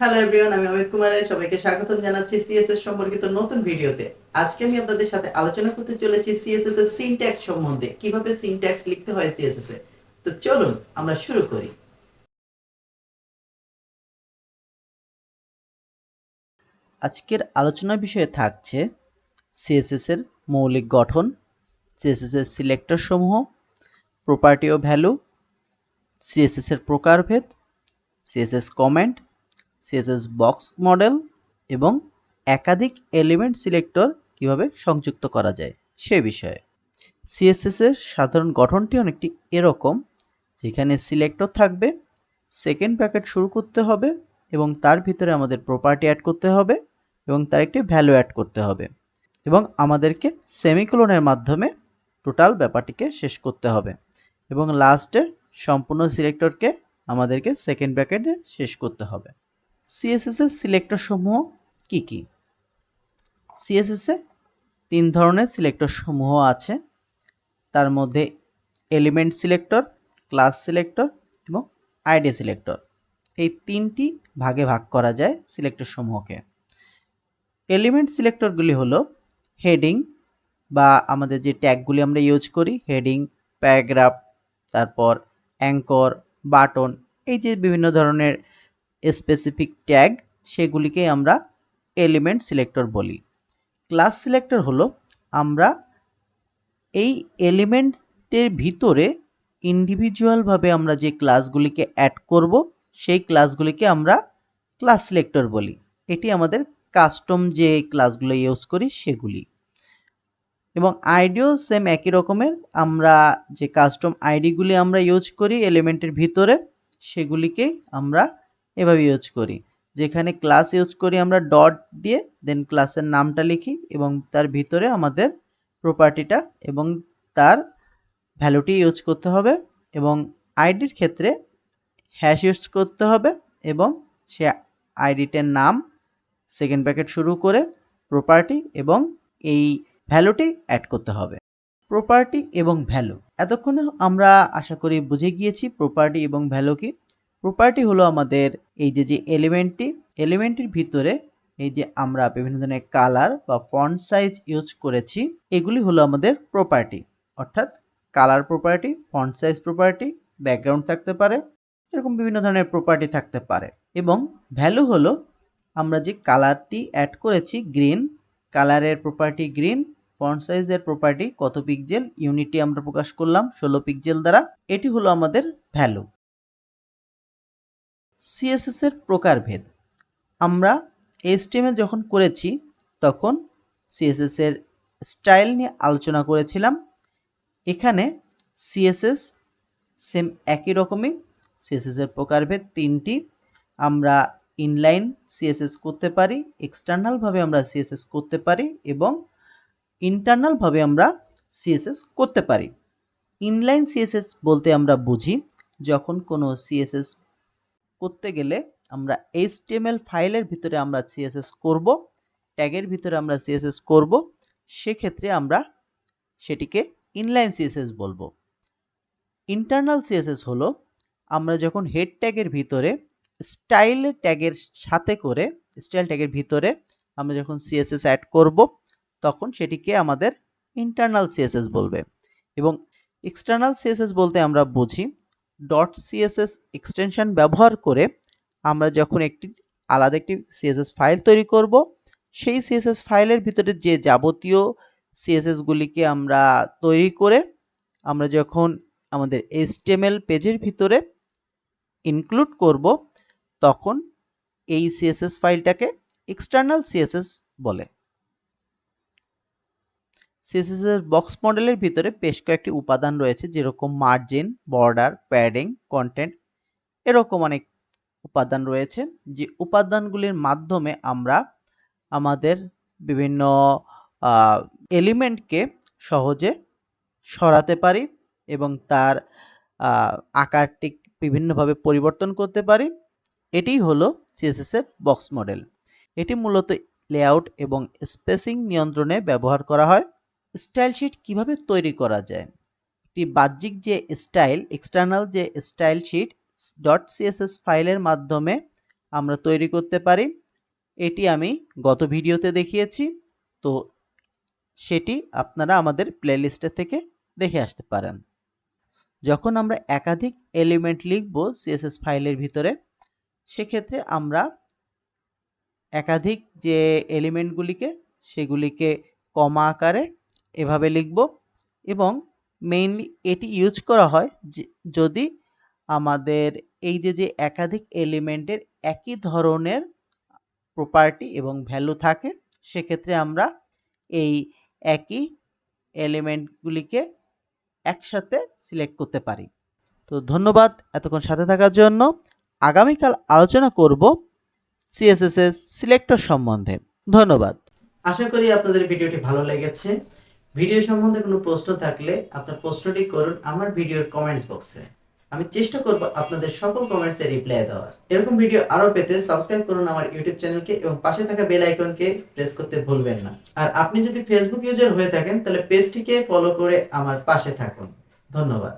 Hello everyone আমি অমিত কুমার, সবাইকে স্বাগতম জানাচ্ছি সিএসএস সম্পর্কিত নতুন ভিডিওতে। আজকে আমি আপনাদের সাথে আলোচনা করতে চলেছি সিএসএস এর সিনট্যাক্স সম্বন্ধে, কীভাবে সিনট্যাক্স লিখতে হয় সিএসএস এ। তো চলুন, আমরা শুরু করি। আজকের আলোচনা বিষয়ে থাকছে সিএসএস এর মৌলিক গঠন সিএসএস এর সিলেক্টর সমূহ প্রপার্টি ও ভ্যালু সিএসএস এর প্রকারভেদ CSS comment CSS box model এবং একাধিক এলিমেন্ট সিলেক্টর কীভাবে সংযুক্ত করা যায় সে বিষয়ে। সিএসএস এর সাধারণ গঠনটি অনেকটি এরকম, যেখানে সিলেক্টর থাকবে সেকেন্ড প্যাকেট শুরু করতে হবে এবং তার ভিতরে আমাদের প্রপার্টি অ্যাড করতে হবে এবং তার একটি ভ্যালু অ্যাড করতে হবে এবং আমাদেরকে সেমিকোলনের মাধ্যমে টোটাল ব্যাপারটিকে শেষ করতে হবে এবং লাস্টে সম্পূর্ণ সিলেক্টরকে আমাদেরকে সেকেন্ড ব্র্যাকেটে শেষ করতে হবে। সিএসএস এর সিলেক্টর সমূহ কি কি? সিএসএস এ তিন ধরনের সিলেক্টর সমূহ আছে। তার মধ্যে এলিমেন্ট সিলেক্টর ক্লাস সিলেক্টর এবং আইডি সিলেক্টর এই তিনটি ভাগে ভাগ করা যায় সিলেক্টর সমূহকে এলিমেন্ট সিলেক্টরগুলি হলো হেডিং বা আমাদের যে ট্যাগগুলি আমরা ইউজ করি হেডিং প্যারাগ্রাফ তারপর অ্যাঙ্কর বাটন এই যে বিভিন্ন ধরনের স্পেসিফিক ট্যাগ সেগুলিকে আমরা এলিমেন্ট সিলেক্টর বলি। ক্লাস সিলেক্টর হলো আমরা এই এলিমেন্টের ভিতরে ইন্ডিভিজুয়ালভাবে আমরা যে ক্লাসগুলিকে অ্যাড করব, সেই ক্লাসগুলিকে আমরা ক্লাস সিলেক্টর বলি। এটি আমাদের কাস্টম যে ক্লাসগুলো ইউজ করি সেগুলি। এবং আইডিও সেম একই রকমের, আমরা যে কাস্টম আইডিগুলি আমরা ইউজ করি এলিমেন্টের ভিতরে, সেগুলিকে আমরা এভাবে ইউজ করি। যেখানে ক্লাস ইউজ করি আমরা ডট দিয়ে দেন ক্লাসের নামটা লিখি এবং তার ভিতরে আমাদের প্রপার্টিটা এবং তার ভ্যালুটি ইউজ করতে হবে এবং আইডির ক্ষেত্রে হ্যাশ ইউজ করতে হবে এবং সে আইডিটার নাম সেকেন্ড প্যাকেট শুরু করে প্রপার্টি এবং এই ভ্যালুটি অ্যাড করতে হবে। প্রপার্টি এবং ভ্যালু এতক্ষণে আমরা আশা করি বুঝে গিয়েছি প্রপার্টি এবং ভ্যালু কি। প্রপার্টি হলো আমাদের এই যে যে এলিমেন্টটি এলিমেন্টের ভিতরে এই যে আমরা বিভিন্ন ধরনের কালার বা ফন্ট সাইজ ইউজ করেছি, এগুলি হলো আমাদের প্রপার্টি অর্থাৎ colour property font size property background থাকতে পারে, এরকম বিভিন্ন ধরনের প্রপার্টি থাকতে পারে। এবং ভ্যালু হলো আমরা যে কালারটি অ্যাড করেছি গ্রিন কালারের প্রপার্টি গ্রিন ফন্ট সাইজের প্রপার্টি কত পিক্সেল ইউনিটি আমরা প্রকাশ করলাম, ষোলো পিক্সেল দ্বারা, এটি হলো আমাদের ভ্যালু সিএসএস এর প্রকারভেদ। আমরা এইচটিএমএল যখন করেছি, তখন সিএসএস এর স্টাইল নিয়ে আলোচনা করেছিলাম। এখানে সিএসএস সেম একই রকমই সিএসএস এর প্রকারভেদ তিনটি। আমরা ইনলাইন সিএসএস করতে পারি এক্সটার্নালভাবে আমরা সিএসএস করতে পারি এবং ইন্টারনালভাবে আমরা সিএসএস করতে পারি। ইনলাইন সিএসএস বলতে আমরা বুঝি, যখন কোনো সিএসএস করতে গেলে আমরা এইচটিএমএল ফাইলের ভিতরে আমরা সিএসএস করব, ট্যাগের ভিতরে আমরা সিএসএস করব, সেক্ষেত্রে আমরা সেটিকে ইনলাইন সিএসএস বলব। ইন্টারনাল সিএসএস হলো আমরা যখন হেড ট্যাগের ভিতরে স্টাইল ট্যাগের সাথে করে স্টাইল ট্যাগের ভিতরে আমরা যখন সিএসএস অ্যাড করব, তখন সেটিকে আমাদের ইন্টারনাল সিএসএস বলবে। এবং এক্সটার্নাল সিএসএস বলতে আমরা বুঝি ডট সিএসএস এক্সটেনশন ব্যবহার করে আমরা যখন একটি, আলাদা একটি সিএসএস ফাইল তৈরি করব, সেই সিএসএস ফাইলের ভিতরে যে যাবতীয় সিএসএসগুলিকে আমরা তৈরি করে আমরা যখন আমাদের এইচটিএমএল পেজের ভিতরে ইনক্লুড করব, তখন এই সিএসএস ফাইলটাকে এক্সটার্নাল সিএসএস বলে। সিএসএস এর বক্স মডেলের ভিতরে বেশ কয়েকটি উপাদান রয়েছে, যেরকম মার্জিন বর্ডার প্যাডিং কন্টেন্ট এরকম অনেক উপাদান রয়েছে। যে উপাদানগুলির মাধ্যমে আমরা আমাদের বিভিন্ন এলিমেন্টকে সহজে সরাতে পারি এবং তার আকারটি বিভিন্নভাবে পরিবর্তন করতে পারি। এটিই হলো সিএসএস এর বক্স মডেল। এটি মূলত লেআউট এবং স্পেসিং নিয়ন্ত্রণে ব্যবহার করা হয়। স্টাইল শিট কীভাবে তৈরি করা যায়? একটি বাহ্যিক যে স্টাইল এক্সটার্নাল যে স্টাইল শিট ডট সিএসএস ফাইলের মাধ্যমে আমরা তৈরি করতে পারি। এটি আমি গত ভিডিওতে দেখিয়েছি। তো সেটি আপনারা আমাদের প্লেলিস্টে থেকে দেখে আসতে পারেন। যখন আমরা একাধিক এলিমেন্ট লিখব সিএসএস ফাইলের ভিতরে, সেক্ষেত্রে আমরা একাধিক যে এলিমেন্টগুলিকে সেগুলিকে কমা আকারে এভাবে লিখব এবং মেইনলি এটি ইউজ করা হয় যদি আমাদের এই যে যে একাধিক এলিমেন্টের একই ধরনের প্রপার্টি এবং ভ্যালু থাকে, সেক্ষেত্রে আমরা এই একই এলিমেন্টগুলিকে একসাথে সিলেক্ট করতে পারি। তো ধন্যবাদ এতক্ষণ সাথে থাকার জন্য। আগামীকাল আলোচনা করব সিএসএস এর সিলেক্টর সম্বন্ধে। ধন্যবাদ। আশা করি আপনাদের ভিডিওটি ভালো লেগেছে। ভিডিও সম্বন্ধে কোনো প্রশ্ন থাকলে আপনার প্রশ্নটি করুন আমার ভিডিওর কমেন্টস বক্সে আমি চেষ্টা করব আপনাদের সকল কমেন্টসে রিপ্লাই দেওয়ার। এরকম ভিডিও আরও পেতে সাবস্ক্রাইব করুন আমার ইউটিউব চ্যানেলকে এবং পাশে থাকা বেল আইকনকে প্রেস করতে ভুলবেন না। আর আপনি যদি ফেসবুক ইউজার হয়ে থাকেন, তাহলে পেজটিকে ফলো করে আমার পাশে থাকুন। ধন্যবাদ।